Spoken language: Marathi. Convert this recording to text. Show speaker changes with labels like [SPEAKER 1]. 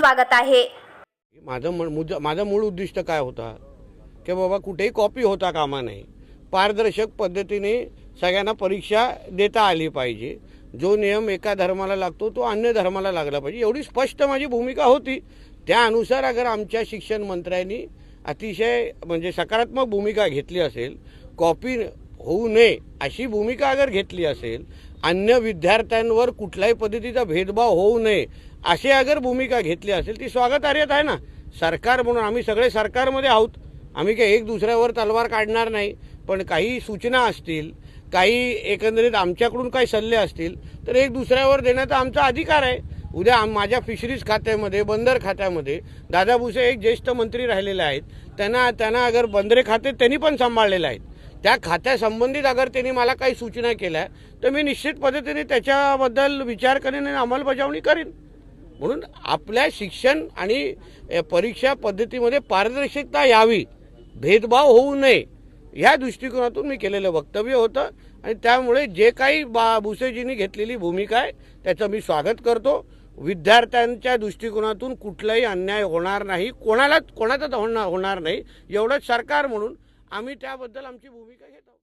[SPEAKER 1] स्वागत आहे.
[SPEAKER 2] माझं मूळ मुद्दा माझा मूळ उद्दिष्ट काय होता? की बाबा कुठेही कॉपी होता कामा नाही. पारदर्शक पद्धतीने सगळ्यांना परीक्षा देता आली पाहिजे. जो नियम एका धर्माला लागतो तो अन्य धर्माला लागला पाहिजे. एवढी स्पष्ट माझी भूमिका होती. त्यानुसार अगर आमच्या शिक्षण मंत्र्यांनी अतिशय म्हणजे सकारात्मक भूमिका घेतली असेल कॉपी होऊ नये अशी भूमिका अगर घेतली असेल अन्य विद्यार्थ्यांवर कुठल्याही पद्धतीचा भेदभाव होऊ नये अशी अगर भूमिका घेतली असेल ती स्वागतार्हत आहे ना. सरकार म्हणून आम्ही सगळे सरकारमध्ये आहोत. आम्ही काही एक दुसऱ्यावर तलवार काढणार नाही. पण काही सूचना असतील काही एकंदरीत आमच्याकडून काही सल्ले असतील तर एक दुसऱ्यावर देण्याचा आमचा अधिकार आहे. उद्या आम- माझ्या फिशरीज खात्यामध्ये बंदर खात्यामध्ये दादा भुसे एक ज्येष्ठ मंत्री राहिलेले आहेत. त्यांना त्यांना अगर बंदरे खाते त्यांनी पण सांभाळलेले आहेत. त्या खात्यासंबंधित अगर त्यांनी मला काही सूचना केल्या तर मी निश्चित पद्धतीने त्याच्याबद्दल विचार करेन आणि अंमलबजावणी करेन. म्हणून आपल्या शिक्षण आणि परीक्षा पद्धतीमध्ये पारदर्शकता यावी भेदभाव होऊ नये या दृष्टिकोनातून मी केलेलं वक्तव्य होतं. आणि त्यामुळे जे काही बा भुसेजींनी घेतलेली भूमिका आहे त्याचं मी स्वागत करतो. विद्यार्थ्यांच्या दृष्टिकोनातून कुठलाही अन्याय होणार नाही कोणालाच कोणाचाच होणार होणार नाही एवढंच सरकार म्हणून आम्ही त्याबद्दल आमची भूमिका घेतो